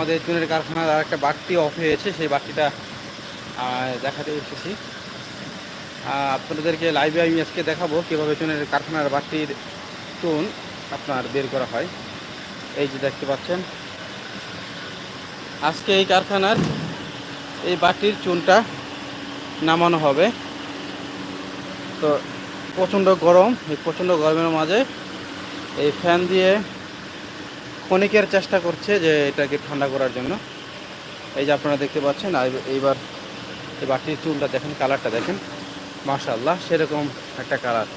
আমাদের চুনের কারখানার আর একটা বাড়তি অফ হয়েছে, সেই বাড়তিটা দেখাতে এসেছি। আপনাদেরকে লাইভে আমি আজকে দেখাবো কীভাবে চুনের কারখানার বাটটির চুন আপনার বের করা হয়। এই যে দেখতে পাচ্ছেন, আজকে এই কারখানার এই বাটির চুনটা নামানো হবে। তো প্রচণ্ড গরম, এই প্রচণ্ড গরমের মাঝে এই ফ্যান দিয়ে ক্ষণিকের চেষ্টা করছে যে এটাকে ঠান্ডা করার জন্য। এই যে আপনারা দেখতে পাচ্ছেন এইবার এই বাটির চুলটা দেখেন, কালারটা দেখেন। মাশাল্লাহ সেরকম একটা কালার।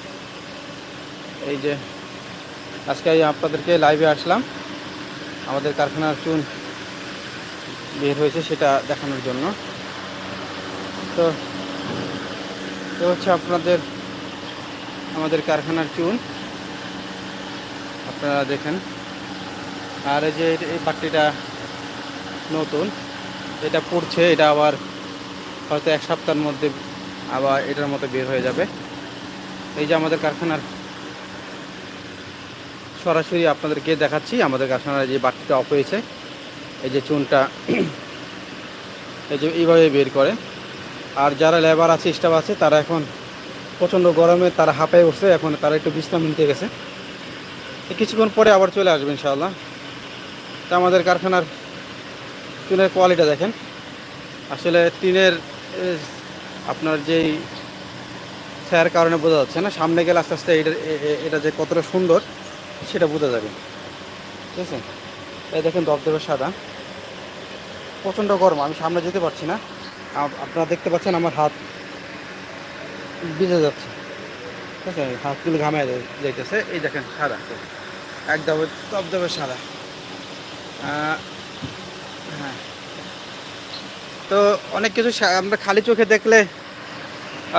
এই যে আজকে আপনাদেরকে লাইভে আসলাম। আমাদের কারখানার চুন বের হয়েছে সেটা দেখানোর জন্য। তো, এ হচ্ছে আপনাদের, আমাদের কারখানার চুন আপনারা দেখেন। আর এই যে এই বাটিটা নতুন, এটা পড়ছে, এটা আবার হয়তো এক সপ্তাহের মধ্যে আবার এটার মতো বের হয়ে যাবে। এই যে আমাদের কারখানার সরাসরি আপনাদেরকে দেখাচ্ছি, আমাদের কারখানার যে বাটিটা অফ হয়েছে, এই যে চুনটা এই যে এইভাবে বের করে। আর যারা লেবার আছে স্টাফ আছে, তারা এখন প্রচণ্ড গরমে তারা হাঁপায় উঠছে, এখন তারা একটু বিশ্রাম নিতে গেছে। কিছুক্ষণ পরে আবার চলে আসবে, ইনশাআল্লাহ। তা আমাদের কারখানার চুনের কোয়ালিটি দেখেন। আসলে টিনের আপনার যেই ছায়ার কারণে বোঝা যাচ্ছে না, সামনে গেলে আস্তে আস্তে এটা এটা যে কতটা সুন্দর সেটা বোঝা যাবে। ঠিক আছে? এই দেখেন দবদবে সাদা। প্রচণ্ড গরম, আমি সামনে যেতে পারছি না। আপনারা দেখতে পাচ্ছেন আমার হাত ভিজে যাচ্ছে। ঠিক আছে? হাতগুলো ঘামে যাইতেছে। এই দেখেন সাদা। একদম দবদবে সাদা। হ্যাঁ তো অনেক কিছু আমরা খালি চোখে দেখলে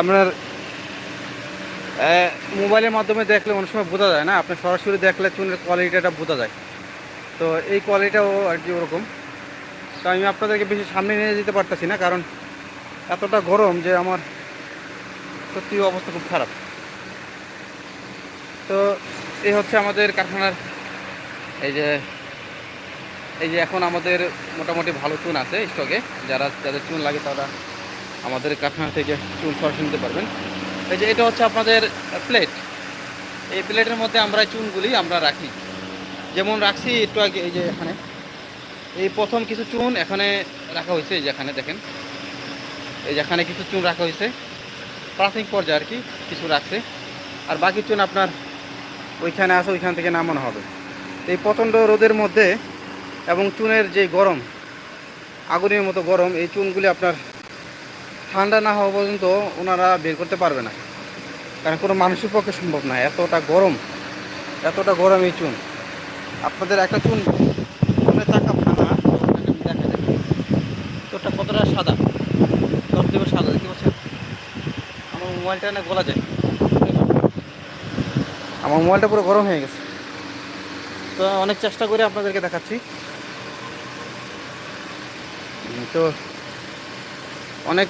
আপনার মোবাইলের মাধ্যমে দেখলে অনেক সময় বোঝা যায় না। আপনি সরাসরি দেখলে চুনের কোয়ালিটিটা বোঝা যায়। তো এই কোয়ালিটিটাও আর কি ওরকম। তো আমি আপনাদেরকে বেশি সামনে নিয়ে যেতে পারতেছি না, কারণ এতটা গরম যে আমার সত্যি অবস্থা খুব খারাপ। তো এই হচ্ছে আমাদের কারখানার, এই যে এই যে এখন আমাদের মোটামুটি ভালো চুন আছে স্টকে। যারা, যাদের চুন লাগে তারা আমাদের কারখানা থেকে চুন সরাসরি নিতে পারবেন। এই যে এটা হচ্ছে আপনাদের প্লেট। এই প্লেটের মধ্যে আমরা চুনগুলি আমরা রাখি। যেমন রাখছি একটু আগে, এই যে এখানে। এই প্রথম কিছু চুন এখানে রাখা হয়েছে, এই যে এখানে দেখেন। এই যেখানে কিছু চুন রাখা হয়েছে। প্রাথমিক পর্যায়ে আর কি কিছু রাখছে। আর বাকি চুন আপনার ওইখানে আছে, ওইখান থেকে নামানো হবে। এই প্রচণ্ড রোদের মধ্যে এবং চুনের যে গরম, আগুনের মতো গরম, এই চুনগুলি আপনার ঠান্ডা না হওয়া পর্যন্ত ওনারা বের করতে পারবে না। কারণ কোনো মানুষের পক্ষে সম্ভব না, এতটা গরম এতটা গরম এই চুন। আপনাদের একটা চুন, চুনের চাকা ভাঙা দেখা যায় তোরটা কতটা সাদা? সব থেকে সাদা, দেখতে পাচ্ছেন? আমার মোবাইলটা না গলা যায়? আমার মোবাইলটা পুরো গরম হয়ে গেছে। তো অনেক চেষ্টা করে আপনাদেরকে দেখাচ্ছি। উম, তো অনেক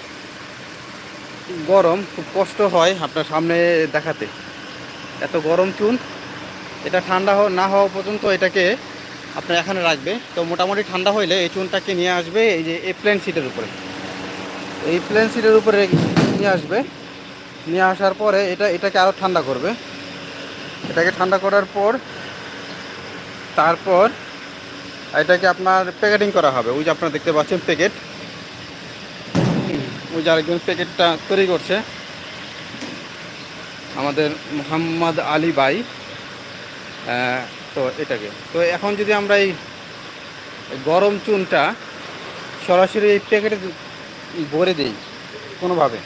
গরম খুব কষ্ট হয় আপনার সামনে দেখাতে। এত গরম চুন এটা ঠান্ডা না হওয়া পর্যন্ত এটাকে আপনার এখানে রাখবে। তো মোটামুটি ঠান্ডা হইলে এই চুনটাকে নিয়ে আসবে এই যে এই প্লেন সিটের উপরে। এই প্লেন সিটের উপরে নিয়ে আসবে। নিয়ে আসার পরে এটা এটাকে আরও ঠান্ডা করবে। এটাকে ঠান্ডা করার পর তারপর এটাকে আপনার প্যাকেটিং করা হবে। ওই যে আপনারা দেখতে পাচ্ছেন প্যাকেট। ওই যে আরেকজন প্যাকেটটা তৈরি করছে। আমাদের মোহাম্মদ আলী বাই তো এটাকে। তো এখন যদি আমরা এই গরম চুনটা সরাসরি এই প্যাকেটে ভরে দিই, কোনোভাবে।